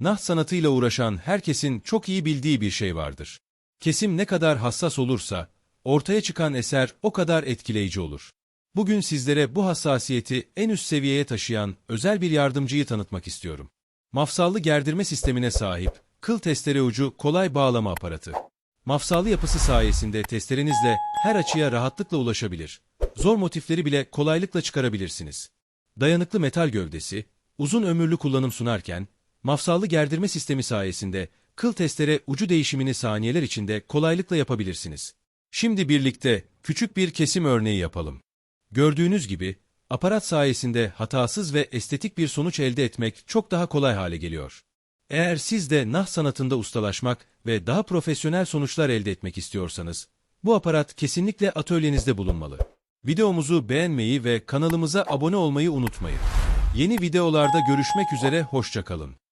Nah sanatıyla uğraşan herkesin çok iyi bildiği bir şey vardır. Kesim ne kadar hassas olursa, ortaya çıkan eser o kadar etkileyici olur. Bugün sizlere bu hassasiyeti en üst seviyeye taşıyan özel bir yardımcıyı tanıtmak istiyorum. Mafsallı gerdirme sistemine sahip, kıl testere ucu kolay bağlama aparatı. Mafsallı yapısı sayesinde testerenizle her açıya rahatlıkla ulaşabilir. Zor motifleri bile kolaylıkla çıkarabilirsiniz. Dayanıklı metal gövdesi, uzun ömürlü kullanım sunarken, mafsallı gerdirme sistemi sayesinde kıl testere ucu değişimini saniyeler içinde kolaylıkla yapabilirsiniz. Şimdi birlikte küçük bir kesim örneği yapalım. Gördüğünüz gibi, aparat sayesinde hatasız ve estetik bir sonuç elde etmek çok daha kolay hale geliyor. Eğer siz de nah sanatında ustalaşmak ve daha profesyonel sonuçlar elde etmek istiyorsanız, bu aparat kesinlikle atölyenizde bulunmalı. Videomuzu beğenmeyi ve kanalımıza abone olmayı unutmayın. Yeni videolarda görüşmek üzere, hoşçakalın.